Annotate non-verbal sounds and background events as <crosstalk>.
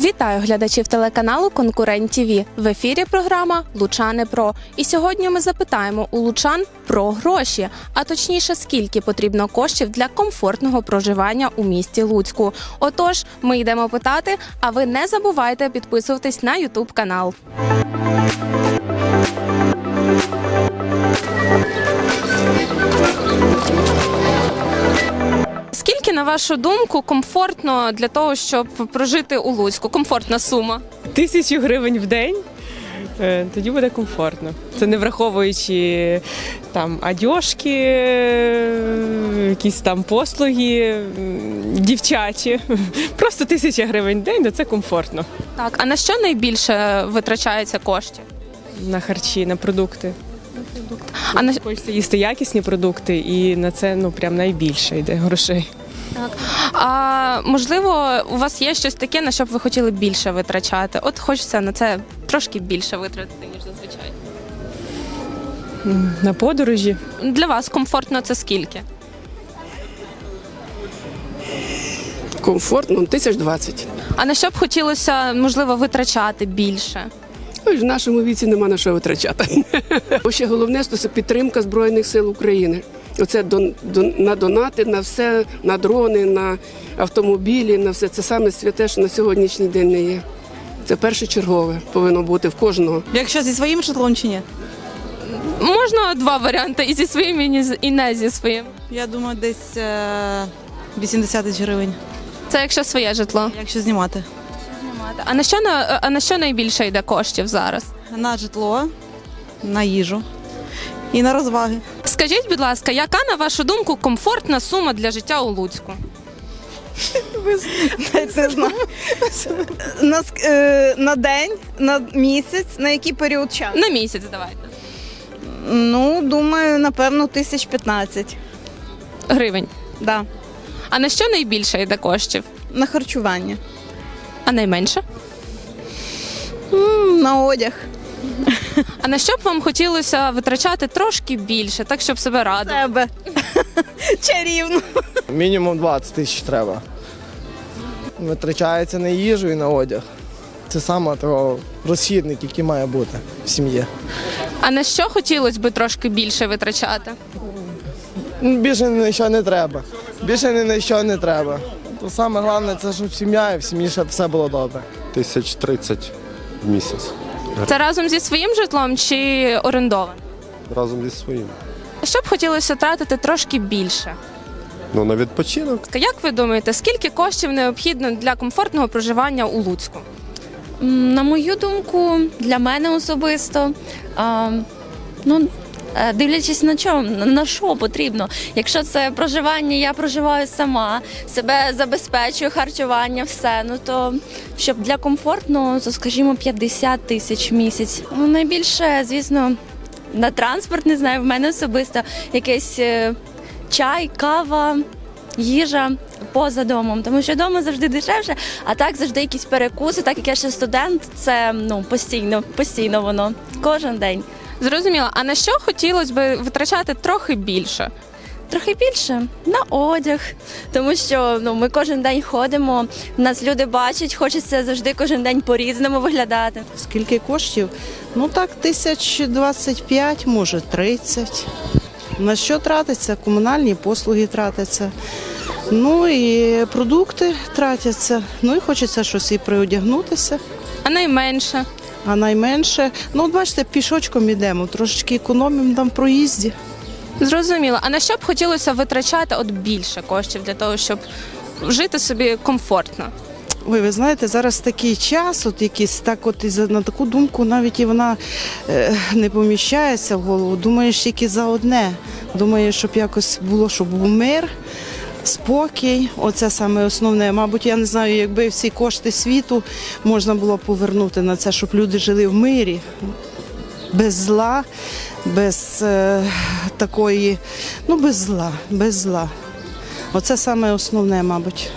Вітаю глядачів телеканалу Конкурент ТІВІ. В ефірі програма Лучани Про. І сьогодні ми запитаємо у лучан про гроші, а точніше, скільки потрібно коштів для комфортного проживання у місті Луцьку. Отож, ми йдемо питати, а ви не забувайте підписуватись на Ютуб канал. Вашу думку, комфортно для того, щоб прожити у Луцьку? Комфортна сума? тисячу гривень в день. е, Тоді буде комфортно. Це не враховуючи там одяжки, е, якісь там послуги дівчачі. Просто тисяча гривень в день, то це комфортно. Так, а на що найбільше витрачається коштів? На харчі, на продукти. А на Хочеться їсти якісні продукти, і на це ну прям найбільше йде грошей. Так. А можливо, у вас є щось таке, на що б ви хотіли більше витрачати? От хочеться на це трошки більше витратити, ніж зазвичай. На подорожі. Для вас комфортно це скільки? Комфортно, тисяч двадцять. А на що б хотілося, можливо, витрачати більше? Ой, в нашому віці нема на що витрачати. <laughs> Бо ще головне що це підтримка Збройних сил України. Оце дон, дон, на донати, на все, на дрони, на автомобілі, на все. Це саме святе, що на сьогоднішній день не є. Це першочергове повинно бути в кожного. Якщо зі своїм житлом чи ні? Можна два варіанти і зі своїм, і не зі своїм. Я думаю, десь е, 80 тисяч гривень, Це якщо своє житло. якщо знімати. А на що на а на що найбільше йде коштів зараз? На житло, на їжу і на розваги. Скажіть, будь ласка, яка на вашу думку комфортна сума для життя у Луцьку? Не знаю. На, ск- е, на день, на місяць, на який період часу? На місяць давайте. Ну, думаю, напевно, тисяч 15. Гривень. Да. А на що найбільше йде коштів? На харчування. А найменше? М, На одяг. <laughs> А на що б вам хотілося витрачати трошки більше, так щоб себе радувати? Себе. <laughs> Чарівно. Мінімум 20 тисяч треба. Витрачається на їжу і на одяг. Це саме того розхідник, який має бути в сім'ї. А на що хотілося б трошки більше витрачати? Більше ні на що не треба. Більше ні на що не треба. То саме головне це, щоб сім'я і в сім'ї щоб все було добре. Тисяч тридцять в місяць Це разом зі своїм житлом чи орендоване? разом зі своїм. Що б хотілося тратити трошки більше? Ну на відпочинок Як ви думаєте, скільки коштів необхідно для комфортного проживання у Луцьку? На мою думку, для мене особисто, а, ну. Е, Дивлячись на що, на що потрібно. Якщо це проживання, я проживаю сама, себе забезпечую, харчування, все. Ну то щоб для комфортного, то скажімо 50 тисяч в місяць. Ну найбільше, звісно, на транспорт не знаю. В мене особисто якийсь е, чай, кава, їжа поза домом, тому що вдома завжди дешевше, а так завжди якісь перекуси. Так як я ще студент, це ну постійно, постійно воно кожен день. Зрозуміло, а на що хотілося б витрачати трохи більше? Трохи більше на одяг, тому що ну ми кожен день ходимо. Нас люди бачать, хочеться завжди кожен день по-різному виглядати. Скільки коштів? Ну так, тисяч 25, може 30. На що тратиться? Комунальні послуги тратяться. Ну і продукти тратяться. Ну і хочеться щось і приодягнутися. А найменше? А найменше, ну от бачите, пішочком йдемо, трошечки економимо там в проїзді. Зрозуміло. А на що б хотілося витрачати от більше коштів для того, щоб жити собі комфортно? Ой, ви знаєте, зараз такий час, от якийсь так, от і на таку думку навіть і вона е, не поміщається в голову. Думаєш тільки за одне. Думаєш, щоб якось було, щоб був мир, спокій. Оце саме основне. Мабуть, я не знаю, якби всі кошти світу можна було повернути на це, щоб люди жили в мирі, без зла, без е, такої, ну без зла, без зла. Оце саме основне, мабуть.